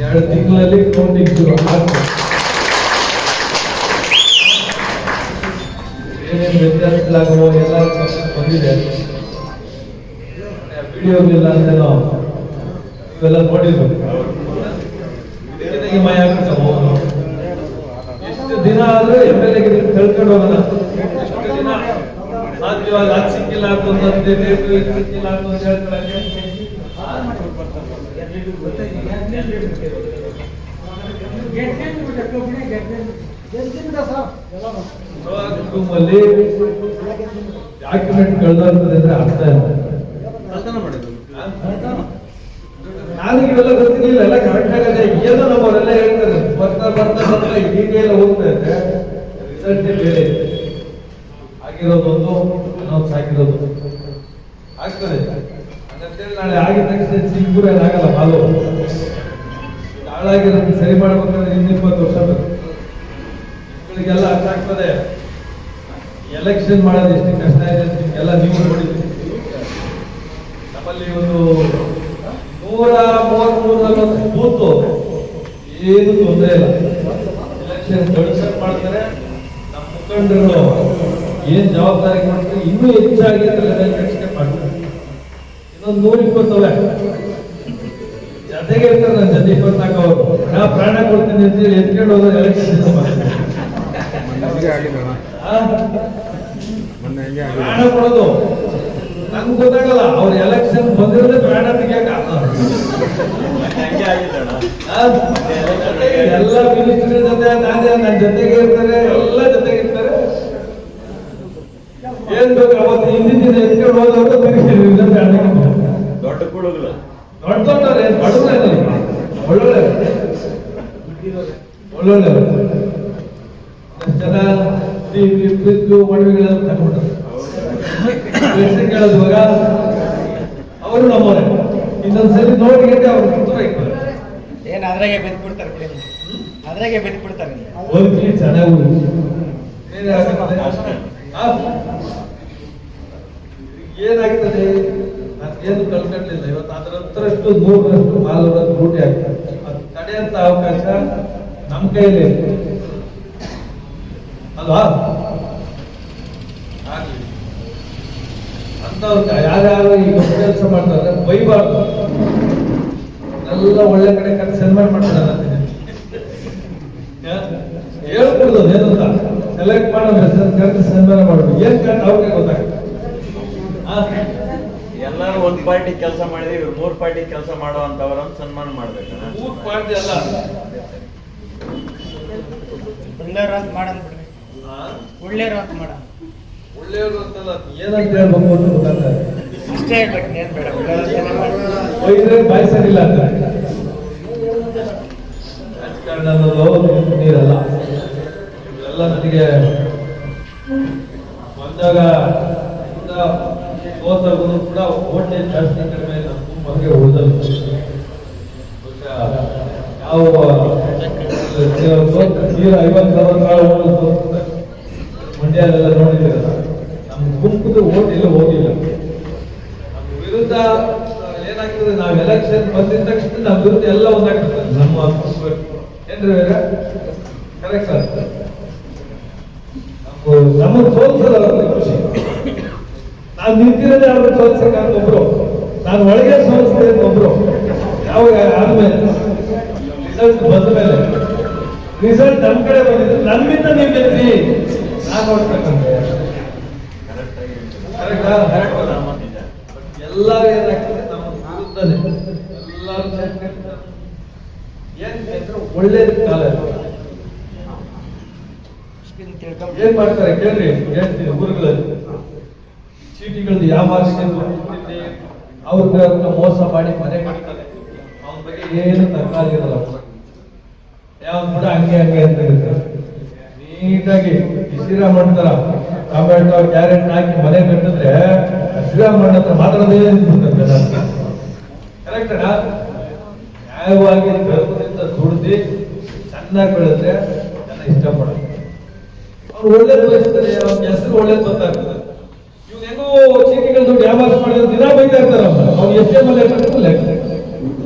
ಎರಡು ತಿಂಗಳಲ್ಲಿ ಕೌಂಟಿಂಗ್ ಶುರು ಏನೇನು ವ್ಯತ್ಯಾಸಗಳಾಗುವ ಎಲ್ಲ ಬಂದಿದೆ. ವಿಡಿಯೋಗಳಿಲ್ಲ ಅಂತ ನಾವು ಇವೆಲ್ಲ ನೋಡಿದ್ರು ಮಯ ಆಗ್ತಾವ ಎಷ್ಟು ದಿನ ಆದ್ರೂ ಎಂ ಎಲ್ ಎಗೆ ತಿಳ್ಕೊಂಡು ಹೋಗೋಣ ಎಷ್ಟು ದಿನ ಸಾಧ್ಯವಾಗ ಅದು ಸಿಕ್ಕಿಲ್ಲ ಅಂತ ಸಿಕ್ಕಿಲ್ಲ ಅಂತ ಹೇಳ್ತಾರೆ. ಕುಟುಂಬದಲ್ಲಿ ಡಾಕ್ಯುಮೆಂಟ್ ಕಳೆದಂತದೆ ಅಂದ್ರೆ ಇಲ್ಲ ನಾನು ಇವೆಲ್ಲ ಗೊತ್ತಿರಲಿಲ್ಲ ಎಲ್ಲ ಕರೆಕ್ಟ್ ಆಗದೆ ಏನೋ ನಮ್ಮವರೆಲ್ಲ ಹೇಳ್ತಾರೆ ಬರ್ತಾ ಬರ್ತಾ ಬರ್ತಾ ಡೀಟೇಲ್ ಹೋಗ್ತಾ ಇದೆ ರಿಸಲ್ಟ್ ಬೇರೆ ಇದೆ. ಆಗಿರೋದೊಂದು ಅನೌನ್ಸ್ ಆಗಿರೋದು ಆಗ್ತದೆ ಹಾಗಂತೇಳಿ ನಾಳೆ ಆಗಿದ ತಕ್ಷಣ ಸಿಂಗೂರ ಆಗಲ್ಲ ಬಾಲು ನಮ್ಗೆ ಸರಿ ಮಾಡ್ಬೇಕಂದ್ರೆ ಇನ್ನು ಇಪ್ಪತ್ತು ವರ್ಷ ಬೇಕು ಮಕ್ಕಳಿಗೆಲ್ಲ ಅರ್ಥ ಆಗ್ತದೆ ಎಲೆಕ್ಷನ್ ಮಾಡೋದು ಎಷ್ಟು ಕಷ್ಟ ಇದೆ ಎಲ್ಲ ನೀವು ನೋಡಿದ್ರಿ ನಮ್ಮಲ್ಲಿ ಒಂದು ನೂರ ಮೂವತ್ಮೂರು ನಲವತ್ತು ಬೂತು ಏನು ತೊಂದರೆ ಇಲ್ಲ ಎಲೆಕ್ಷನ್ ಗಡಿಸಕ್ ಮಾಡ್ತಾರೆ ನಮ್ಮ ಮುಖಂಡರು ಏನ್ ಜವಾಬ್ದಾರಿ ಮಾಡ್ತಾರೆ ಇನ್ನೂ ಹೆಚ್ಚಾಗಿ ಇನ್ನೊಂದು ನೂರ ಇಪ್ಪತ್ತವೆ ಜತೆಗೆ ಇರ್ತಾರೆ ನನ್ನ ಜೊತೆ ಇಪ್ಪತ್ನಾಲ್ಕು ಅವರು. ನಾ ಪ್ರಾಣ ಕೊಡ್ತೀನಿ ಅಂತ ಹೇಳಿ ಎತ್ಕೊಂಡು ಹೋದ್ರೆ ಎಲೆಕ್ಷನ್ ಪ್ರಾಣ ಕೊಡೋದು. ನಂಗೆ ಗೊತ್ತಾಗಲ್ಲ. ಅವ್ರ ಎಲೆಕ್ಷನ್ ಬಂದಿರೋದೇ ಪ್ರಾಣ ತೆಗಿಯಕ ಎಲ್ಲ ಮಿನಿಸ್ಟರ್ ಜೊತೆ ನಾನೇ ನನ್ನ ಜೊತೆಗೆ ಇರ್ತಾರೆ ಎಲ್ಲ ಜೊತೆಗೆ ಇರ್ತಾರೆ. ಏನ್ ಬೇಕು ಅವತ್ತು ಹಿಂದಿನ ದಿನ ಎತ್ಕೊಂಡು ಹೋದವರು ತಿರುಗಿ ಪ್ರಾಣಕ್ಕೆ ದೊಡ್ಡ ಕುಳುಗಳು ದೊಡ್ಡ ದೊಡ್ಡವ್ರೆ ಬಡವರೇ ಒಳ್ಳೊಳ್ಳೆ ಒಳ್ಳೊಳ್ಳೆ ಜನ ಬಿದ್ದು ಫ್ರಿಜ್ಜು ಒಡವೆಗಳೆಲ್ಲ ತಗೊಂಡ್ರು ಹೆಸರು ಕೇಳಿದ್ವಾಗ ಅವರು ನಮ್ಮವರೇ. ಇನ್ನೊಂದ್ಸರಿ ನೋಡಿ ಅವ್ರು ದೂರ ಏನ್ ಅದ್ರಾಗೆ ಬೆದ್ ಬಿಡ್ತಾರೆ ಬಿಡಿ ಅದ್ರಾಗೆ ಬೆದ್ ಬಿಡ್ತಾರೆ ಹೋಗಿ ಚೆನ್ನಾಗಿ ಬೇರೆ ಏನಾಗ್ತದೆ? ಏನು ಕಳ್ಕೊಂಡಿಲ್ಲ ಇವತ್ತು ಅದರ ಹತ್ರಷ್ಟು ನೂರರಷ್ಟು ನಾಲ್ವರಷ್ಟು ರೂಟಿ ಆಗ್ತದೆ ಅದು ತಡೆಯಂತ ಅವಕಾಶ ನಮ್ಮ ಕೈಯಲ್ಲಿ ಇದೆ. ಅಲ್ವಾ? ಆಗ್ಲಿ. ಅಂತವ್ರು ಯಾರ್ಯಾರು ಈ ಕೆಲಸ ಮಾಡ್ತಾರೆ ಬೈಬಾರ್ದು. ಎಲ್ಲ ಒಳ್ಳೆ ಕಡೆ ಕಡೆ ಸನ್ಮಾನ ಮಾಡ್ತಾರೆ ಹೇಳ್ಕೊಡ್ದು ಏನಂತ ಸೆಲೆಕ್ಟ್ ಮಾಡೋ ಕರೆಕ್ಟ್ ಸನ್ಮಾನ ಮಾಡೋದು. ಏನ್ ಕರೆಕ್ಟ್ ಅವ್ರಿಗೆ ಗೊತ್ತಾಗುತ್ತೆ. ಒಂದ್ ಪಾರ್ಟಿ ಕೆಲಸ ಮಾಡಿದ್ವಿ ಇವ್ರು ಮೂರ್ ಪಾರ್ಟಿ ಕೆಲಸ ಮಾಡುವಂತವ್ರನ್ನ ಸನ್ಮಾನ ಮಾಡ್ಬೇಕು. ಮೂರ್ ಪಾರ್ಟಿ ಅಲ್ಲ. ಒಳ್ಳೆಯವ್ರು ಅಂತ ಮಾಡನ್ ಬಿಡ್ರಿ? ಒಳ್ಳೆಯವ್ರು ಅಂತ ಮಾಡ ಒಳ್ಳೆಯವರು ಅಂತಲ್ಲ ಏನಂತ ಹೇಳ್ಬೇಕು ಅಂತ ಅಷ್ಟೇ ಹೇಳ್ಬೇಕು ಏನ್ ಬೇಡ. ಒಯ್ದ್ರೆ ಬಾಯಿ ಅಂತ. ರಾಜಕಾರಣ ಅನ್ನೋದು ನೀರಲ್ಲ. ಇವೆಲ್ಲ ನನಗೆ ಬಂದಾಗ ಇಂದ ಕೂಡ ವೋಲ್ಟೇಜ್ ಜಾಸ್ತಿ ಕಡಿಮೆ ನಮ್ಮ ಸೋತ ತೀರ ಐವತ್ತು ಮಂಡ್ಯದೆಲ್ಲ ನಮ್ಮ ಗುಂಪುದು ಓಟ್ ಹೋಗಿಲ್ಲ. ನಮ್ಮ ವಿರುದ್ಧ ಏನಾಗ್ತದೆ, ನಾವು ಎಲೆಕ್ಷನ್ ಬಂದಿದ ತಕ್ಷಣ ನಮ್ಮ ವಿರುದ್ಧ ಎಲ್ಲ ಒಂದಾಗ್ತದೆ ನಮ್ಮ ಏನ್ರಿ ಕರೆಕ್ಟ್ ಆಗ್ತದೆ ನಮ್ಮ ಸೋಲ್ಸಲ್ಲ ನಾನು ನಿಂತಿರೋದೇ ಅವ್ರನ್ನ ಅಂತ ಒಬ್ರು. ನಾನು ಒಳಗೆ ಸೋಲಿಸಿದೆ ಅಂತ ಒಬ್ರು. ಯಾವ ಆದ್ಮೇಲೆ. ರಿಸಲ್ಟ್ ಬಂದ ಮೇಲೆ. ರಿಸಲ್ಟ್ ನಮ್ಮ ಕಡೆ ಬಂದಿದ್ದು. ನಮ್ಮಿಂದ ನೀವು ಗೆದ್ದಿ ನಾನು ನೋಡ್ಬೇಕಂದ್ರೆ? ಎಲ್ಲರೂ ಏನಾಗ್ತದೆ ನಮ್ಮ ವಿರುದ್ಧನೇ. ಎಲ್ಲರೂ ಏನ್ ಅಂದ್ರೆ ಒಳ್ಳೇದು ಕಾಲ ಏನ್ ಮಾಡ್ತಾರೆ? ಕೇಳ್ರಿ. ಹೇಳ್ತೀನಿ ಊರುಗಳಲ್ಲಿ. ಚೀಟಿಗಳದ್ದು ಯಾವ ಮಾರ್ಕ್ಸ್ಗೆ ಅವ್ರನ್ನ ಮೋಸ ಮಾಡಿ ಮನೆ ಕಟ್ತಾರೆ. ಅವನ ಬಗ್ಗೆ ಏನು ತರಕಾರಿ ಇರಲ್ಲ. ಯಾವ ಕೂಡ ಹಂಗೆ ಹಂಗೆ ಅಂತ ಇರುತ್ತೆ. ನೀಟಾಗಿ ಈ ಮಾಡ್ತಾರ ತರ ಟೊಮೆಟೊ ಕ್ಯಾರೆಟ್ ಹಾಕಿ ಮನೆ ಕಟ್ಟಿದ್ರೆ ಹಸಿರ ಹತ್ರ ಮಾತಾಡೋದೇ ಕರೆಕ್ಟ್ ನ್ಯಾಯವಾಗಿ ಧರ್ಮದಿಂದ ದುಡ್ದು ಚೆನ್ನಾಗಿ ಬೆಳೆದ್ರೆ ಜನ ಇಷ್ಟಪಡೋದು. ಅವ್ರು ಒಳ್ಳೇದು ಬಯಸ್ತಾರೆ ಅವ್ರ ಹೆಸರು ಒಳ್ಳೇದು ಗೊತ್ತಾಗ್ತದೆ. ಇವ್ನು ಡ್ಯಾಬಾಸ್ ಮಾಡಿದ್ರು ಮಾಡಿದ್ರೆ ದಿನ ಬೈತಾ ಇರ್ತಾರೆ ಅವ್ರು ಎಷ್ಟೇ ಮನೆ ಲೆಕ್ಕ